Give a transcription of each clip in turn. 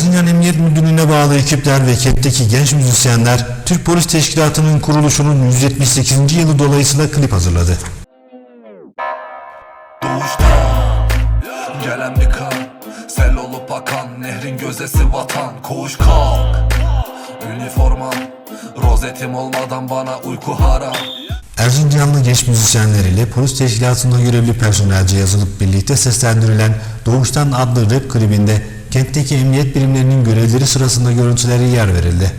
Erzincan Emniyet Müdürlüğü'ne bağlı ekipler ve kentteki genç müzisyenler Türk Polis Teşkilatı'nın kuruluşunun 178. yılı dolayısıyla klip hazırladı. Doğuştan gelen bir kan Sel olup akan nehrin gözesi vatan Koğuş kalk Üniforman Rozetim olmadan bana uyku haram Erzincanlı genç müzisyenler ile polis teşkilatında görevli personelce yazılıp birlikte seslendirilen Doğuştan adlı rap klibinde kentteki emniyet birimlerinin görevleri sırasında görüntüleri yer verildi.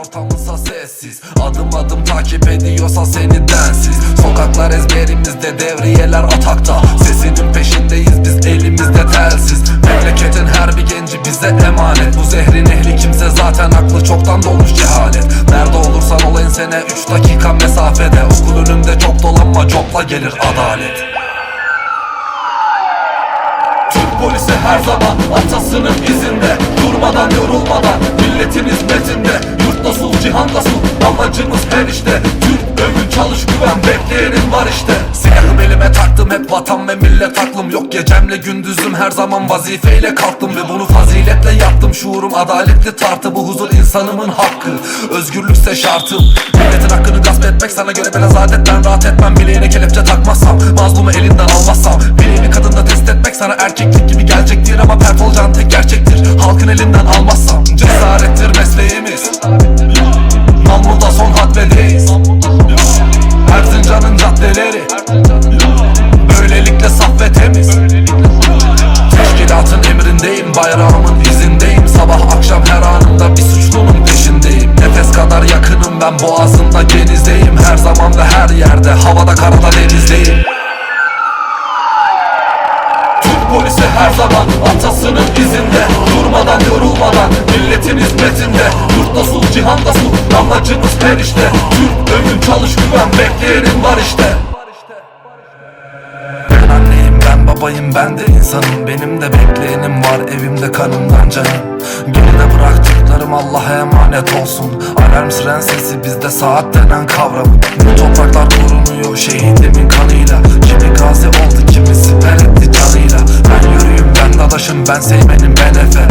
Ortamınsa sessiz. Adım adım takip ediyorsa seni densiz. Sokaklar ezberimizde devriyeler atakta. Sesinin peşindeyiz biz elimizde telsiz. Memleketin her bir genci bize emanet. Bu zehrin ehli kimse zaten aklı çoktan dolmuş cehalet. Nerede olursan ol ensene 3 dakika mesafede. Okul önünde çok dolanma copla gelir adalet Polisi her zaman atasının izinde. Durmadan yorulmadan milletin hizmetinde Yurtta sul cihanda sul amacımız her işte. Türk övün çalış güven bekleyenin var işte. Silahım elime taktım hep vatan ve millet aklım Yok. Gecemle gündüzüm her zaman vazifeyle kalktım. Ve bunu faziletle yaptım. Şuurum adaletli tartı Bu huzur insanımın hakkı. Özgürlükse şartım Milletin hakkını gasp etmek sana göre biraz adet. Ben rahat etmem bileğine kelepçe takmazsam Mazlumu elinden almazsam. Bileğini kadında test etmek sana erkeklik boğazında denizdeyim Her zaman ve her yerde. Havada karada denizdeyim. Türk polisi her zaman atasının izinde. Durmadan yorulmadan milletin hizmetinde. Yurtta sul cihanda sul amacımız her işte Türk övün çalış güven bekleyenin var işte. Ben anneyim ben babayım ben de insanım. Benim de bekleyenim var evimde kanımdan canım. Geride bıraktıklarım Allah'a emanet olsun. Alarm siren sesi bizde saat denen kavram Bu topraklar korunuyor şehidimin kanıyla. Kimi gazi oldu kimi siper etti canıyla. Ben yürüyüm ben dadaşım ben seymenim ben efe